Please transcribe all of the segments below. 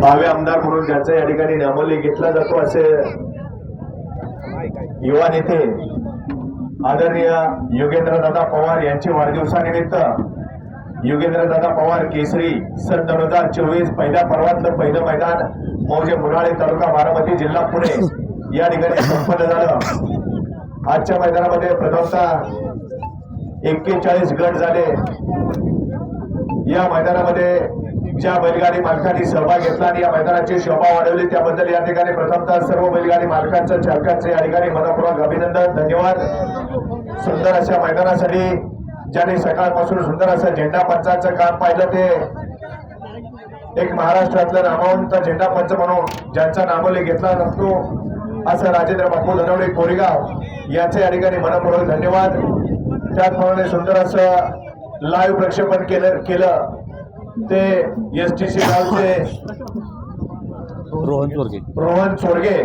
भावे आमदार म्हणून ज्याचा या ठिकाणी नामोल्लेख घेतला जातो असे युवा नेते आदरणीय योगेंद्रदादा पवार यांच्या वाढदिवसानिमित्त योगेंद्रदादा पवार केसरी सन दोन हजार चोवीस पहिल्या पर्वातलं पहिलं मैदान मौजे मुराळे तालुका बारामती जिल्हा पुणे या ठिकाणी संपन्न झालं. आजच्या मैदानामध्ये प्रथमता एक्केचाळीस गट झाले. या मैदानामध्ये ज्या बैलगाडी मालकांनी सहभाग घेतला आणि या मैदानाची शोभा वाढवली त्याबद्दल या ठिकाणी प्रथमतः सर्व बैलगाडी मालकांचं चालकांचे या ठिकाणी मनपूर्वक अभिनंदन धन्यवाद. सुंदर अशा मैदानासाठी ज्यांनी सकाळपासून सुंदर असं झेंडा पंचाचं काम पाहिलं ते एक महाराष्ट्रातलं नामवंत झेंडा पंच म्हणून ज्यांचा नामोले घेतला नसतो असं राजेंद्र बापू धनवडे कोरेगाव यांचे या ठिकाणी मनपूर्वक धन्यवाद. त्याचप्रमाणे सुंदर असं लाईव्ह प्रक्षेपण केलं केलं. ते एस टी सी गावचे रोहन चोरगे. रोहन चोरगे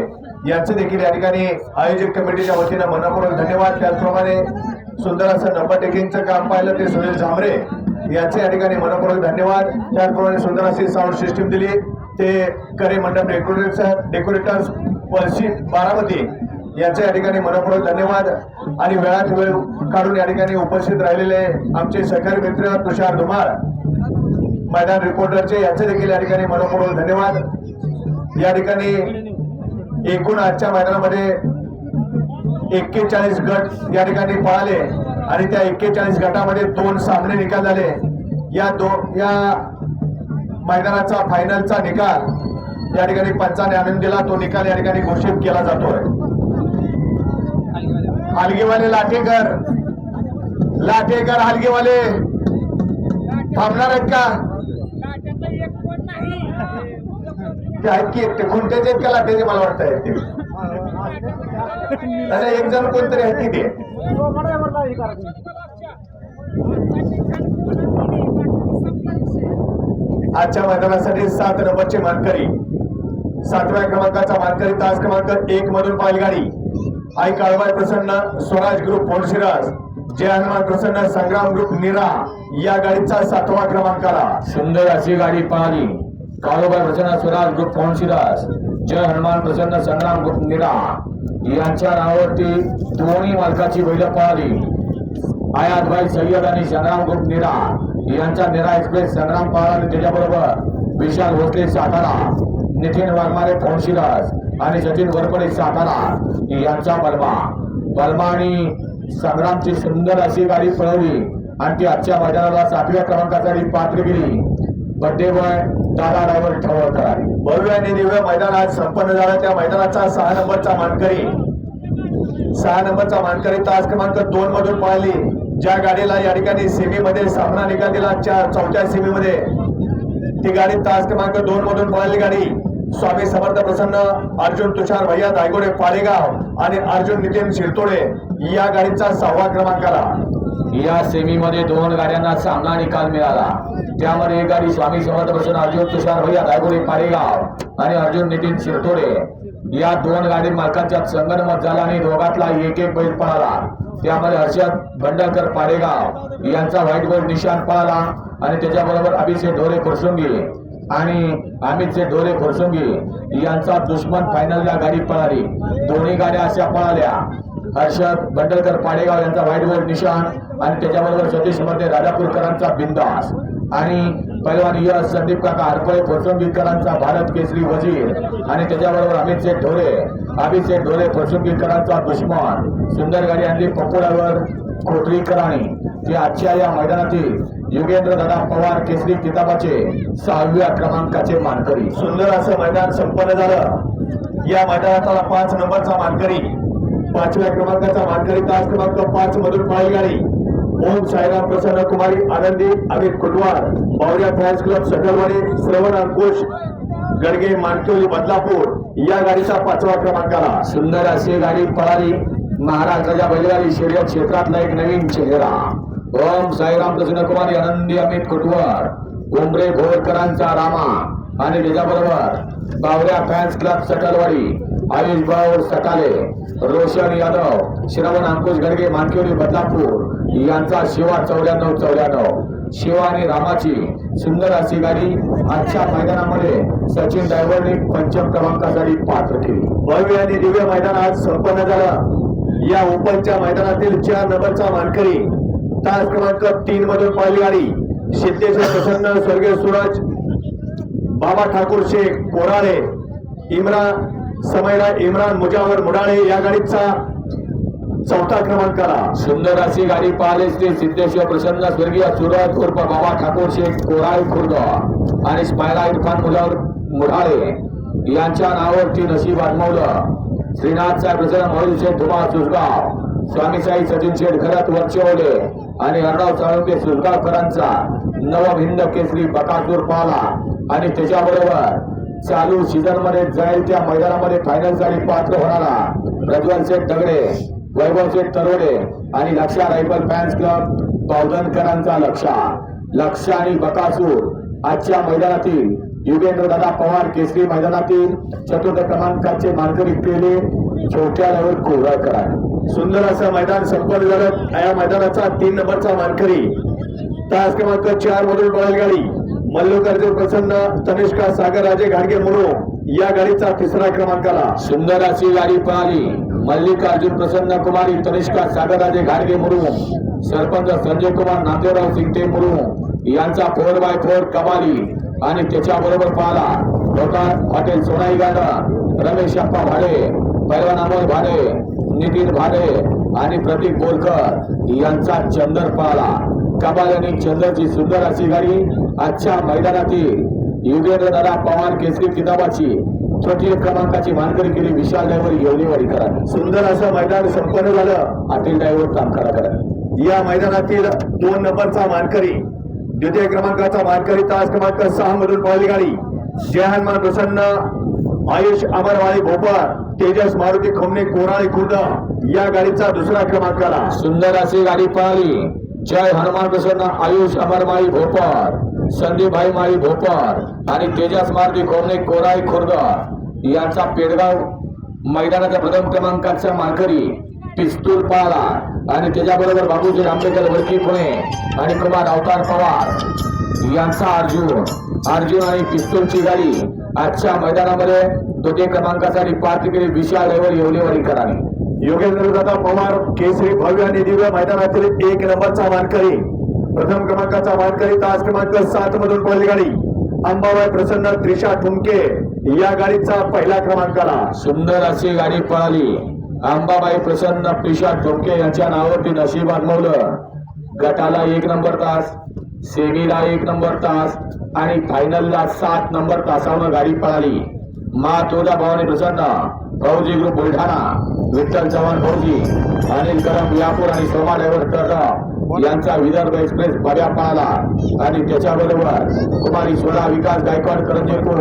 यांचे देखील या ठिकाणी आयोजक कमिटीच्या वतीनं मनपूर्वक धन्यवाद. त्याचप्रमाणे सुंदर असं नंबर टेकिंगचं काम पाहिलं ते सुनील झांबरे यांचे या ठिकाणी मनपूर्वक धन्यवाद. त्याचप्रमाणे सुंदर अशी साऊंड सिस्टीम दिली. ते करे मंडप डेकोरेटर डेकोरेटर्स पळशी बारामती यांचे या ठिकाणी मनपूर्वक धन्यवाद. आणि वेळात वेळ काढून या ठिकाणी उपस्थित राहिलेले आमचे सहकारी मित्र तुषार धुमाळ मैदान रिपोर्टरचे याचे देखील या ठिकाणी मनपूर्वक धन्यवाद. या ठिकाणी एकूण आजच्या मैदानामध्ये एक्केचाळीस गट या ठिकाणी पळाले आणि त्या एक्केचाळीस गटामध्ये दोन सामने निकाल झाले. या दोन या मैदानाचा फायनलचा निकाल या ठिकाणी पंचाने आनंद दिला. तो निकाल या ठिकाणी घोषित केला जातोय. हलगेवाले लाठेकर लाठेकर हलगेवाले. थांबणार आहेत का? ते आहेत की ते कोणत्याचे आहेत का लाटेचे मला वाटतंय आहेत ते अरे एक जण कोणतरी आहेत की ते आजच्या मैदानासाठी सात नंबरचे मानकरी. सातव्या क्रमांकाचा मानकरी तास क्रमांक एक मधून बैलगाडी आई काळबाई प्रसन्न स्वराज ग्रुप फोडशिराज. जय हनुमान प्रसन्न संग्राम ग्रुप निरा या गाडीचा सातवा क्रमांक आला सुंदर अशी गाडी पाहिली. काळोबा प्रसन्न स्वराज ग्रुप पवनशिरास जय हनुमान प्रसन्न संग्राम ग्रुप निरा. यांच्या नावावरती दोन्ही मालकाची बैल पळाली. आयातभाई सय्यद आणि संग्राम ग्रुप निरा. यांचा निरा एक्सप्रेस संग्राम पळाला त्याच्याबरोबर विशाल भोसले सातारा नितीन वाघमारे पवनशिरास आणि सचिन वरपडे सातारा यांचा बलमा. बलमा आणि संग्रामची सुंदर अशी गाडी पळवली आणि ती आजच्या मैदानाला सातव्या क्रमांकासाठी पात्र गेली. बड्डेबॉय दादा ड्रायव्हर ठवळकर भव्य आणि दिव्य मैदान आज संपन्न झालं. त्या मैदानाचा सहा नंबरचा मानकरी सहा नंबरचा मानकरी तास क्रमांक दोन मधून पळाली. ज्या गाडीला या ठिकाणी सेमीमध्ये सामना निकाल दिला च्या- चौथ्या सेमीमध्ये. ती गाडी तास क्रमांक दोन मधून पळाली गाडी. स्वामी समर्थ प्रसन्न अर्जुन तुषार भैया दायगोडे पाळेगाव आणि अर्जुन नितीन शिरतोडे या गाडीचा सहावा क्रमांक आला. या सेमीमध्ये दोन गाड्यांना सामना निकाल मिळाला. त्यामध्ये एक गाडी स्वामी समर्थ प्रसन्न अर्जुन तुषार भैया दायगोडे पारेगाव आणि अर्जुन नितीन शिरतोडे. या दोन गाडी मालकांच्या संगणमत झाला आणि दोघातला एक एक बैल पळाला. त्यामध्ये हर्षद भंडारकर पाडेगाव यांचा व्हाईट गोल्ड निशाण पळाला आणि त्याच्याबरोबर अभिषेक ढोरे फुरसुंगी आणि अमित ढोरे फुरसुंगी यांचा दुश्मन फायनलला गाडी पळाली. दोन्ही गाड्या अशा पळाल्या. हर्षद भंडलकर पाडेगाव यांचा व्हाईट गोल्ड निशाण आणि त्याच्याबरोबर सतीशमध्ये राजापूरकरांचा बिंदास आणि पैलवान यश संदीप काका हरपळे फुरसुंगीकरांचा भारत केसरी वजीर. आणि त्याच्याबरोबर अमित शेठ ढोले. अभिषेक ढोले फुरसुंगीकरांचा दुश्मन. सुंदर गाडी आणली पकोड्यावर कोटरीकरांनी जे आजच्या या मैदानातील युगेंद्र दादा पवार केसरी किताबाचे सहाव्या क्रमांकाचे मानकरी. सुंदर असं मैदान संपन्न झालं. या मैदानाचा पाच नंबरचा मानकरी. पाचव्या क्रमांकाचा मानकरी तास क्रमांक पाच मधून पाळी गाडी ओम साईराम प्रसन्न कुमारी आनंदी अमित कुटवार बावऱ्या फॅन्स क्लब सकलवाडी श्रवण अंकुश गडगे मानकवली बदलापूर या गाडीचा पाचवा क्रमांक आला. सुंदर अशी गाडी पळाली. महाराष्ट्राच्या बैलगाडी शर्यत क्षेत्रातला एक नवीन चेहरा. ओम साईराम प्रसन्न कुमारी आनंदी अमित कुटवार उमरे घोरकरांचा रामा. आणि त्याच्याबरोबर बावऱ्या फॅन्स क्लब सटलवाडी आयुष भाऊ सटाले रोशन यादव श्रवण अंकुश गडगे मानकिवली बदलापूर यांचा शिवा चौऱ्याण्णव चौऱ्याण्णव. शिवा आणि रामाची सुंदर अशी गाडी आजच्या मैदानामध्ये सचिन ड्रायव्हरने पंचम क्रमांकासाठी पात्र केली. भव्य आणि दिव्य मैदान आज संपन्न झालं. या ओपनच्या मैदानातील चार नंबरचा मानकरी तास क्रमांक तीन मधून पहिली गाडी. सिद्धेश्वर प्रसन्न स्वर्गीय सूरज बाबा ठाकूर शेख कोराळे इम्रान समयला इम्रान मुजावर मुडाळे या गाडीचा चौथा क्रमांकाला सुंदर अशी गाडी पाहिले श्री सिद्धेश्वर प्रसन्न स्वर्गीय सुरत उर्फ बाबा ठाकूर शेख कोराय खुर्द आणि स्मायला इरफान मुलावर मुढाळे यांच्या नावावरती नशीब आजमावलं श्रीनाथ साहेब प्रसन्न मोहिल शेठ धुमा सुसगाव स्वामीसाई सचिन शेठ घरात वरचेवले आणि अर्णव साळुंके सुसगावकरांचा नवभिंद केसरी बकासूर पाला. आणि त्याच्याबरोबर चालू सीझनमध्ये जाईल त्या मैदानामध्ये फायनलसाठी पात्र होणारा प्रज्वल शेठ दगडे. वैभवशेठ तरोडे आणि लक्षा रायफल फॅन्स क्लब बावधनकरांचा लक्षा. लक्ष आणि बकासूर आजच्या मैदानातील युगेंद्र दादा पवार केसरी मैदानातील चतुर्थ क्रमांकाचे मानकरी केले छोट्या लेवल कोरळकर सुंदर असं मैदान संपन्न झालं. या मैदानाचा तीन नंबरचा मानकरी तास क्रमांक चार मधून बैलगाडी. मल्लुकार्जुन प्रसन्न तनिष्का सागरराजे घाडगे मुरो या गाडीचा तिसरा क्रमांकाला. सुंदर अशी गाडी पळाली मल्लिकार्जुन प्रसन्न कुमारी तनिष्का सागरराजे घाडगे मुरुम सरपंच संजय कुमार नांदेवराव सिंगटे मुरुम यांचा फोर बाय फोर कबाली आणि त्याच्याबरोबर पाहला होतात हॉटेल सोनाई गाडा रमेश अप्पा भाडे पैलवान अमोल भाडे नितीन भाडे आणि प्रतीक बोरकर यांचा चंदर पाहला कबाल आणि चंदरची सुंदर अशी गाडी. आजच्या मैदानातील युगेंद्र दादा पवार केसरी किताबाची तृतीय क्रमांकाची मानकरी केली विशाल ड्रायव्हर येवलेवाडीकरांनी सुंदर असं मैदान संपन्न झालं. अटील ड्रायव्हर काम करा करा. या मैदानातील दोन नंबरचा मानकरी द्वितीय क्रमांकाचा मानकरी तास क्रमांक सहा मधून पहिली गाडी. जय हनुमान प्रसन्न आयुष अमरवाळी भोपाळ तेजस मारुती खोमणे कोराळे खुर्द या गाडीचा दुसरा क्रमांकाला सुंदर अशी गाडी पळाली. जय हनुमान प्रसन्न आयुष अमरमाई भोपर संदीपभाई माळी भोपर आणि तेजस मारुती कोरणे कोराई खुर्द यांचा पेडगाव मैदानाच्या प्रथम क्रमांकाचा मानकरी पिस्तूल पाळला. आणि त्याच्याबरोबर बाबूजी आंबेडकर वडकी पुणे आणि कुमार अवतार पवार यांचा अर्जुन. अर्जुन आणि पिस्तूलची गाडी आजच्या मैदानामध्ये द्वितीय क्रमांकासाठी पार्टी केली विशाल येवलेवारी करावी योगेंद्र दादा पवार केसरी भव्य आणि दिव्य मैदानातील एक नंबरचा मानकरी. प्रथम क्रमांकाचा मानकरी तास क्रमांक सात मधून पहिली गाडी. अंबाबाई प्रसन्न त्रिशा ठुमके या गाडीचा पहिला क्रमांकाला. सुंदर अशी गाडी पळाली. अंबाबाई प्रसन्न त्रिशा ठुमके यांच्या नावावरती नशीब आजमावलं गटाला एक नंबर तास सेमीला एक नंबर तास आणि फायनलला सात नंबर तासावर गाडी पळाली. मा तोजा भवानी प्रसन्न फौजी ग्रुप बुलढाणा विठ्ठल चव्हाण फौजी अनिल करम यापूर आणि सोमा ड्रायव्हर टर्न यांचा विदर्भ एक्सप्रेस बऱ्या पळाला. आणि त्याच्याबरोबर कुमारी सोळा विकास गायकवाड करंजेपूर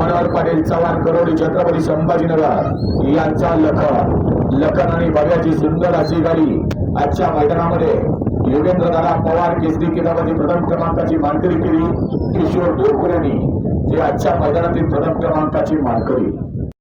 मनोहर पाटील चव्हाण करोडी छत्रपती संभाजीनगर यांचा लखन. लखन आणि भव्याची सुंदर अशी गाडी आजच्या मैदानामध्ये योगेंद्र दादा पवार केसरी किताबाची प्रथम क्रमांकाची मानकरी केली. किशोर डोरकर यांनी ते आजच्या मैदानातील प्रथम क्रमांकाची मानकरी.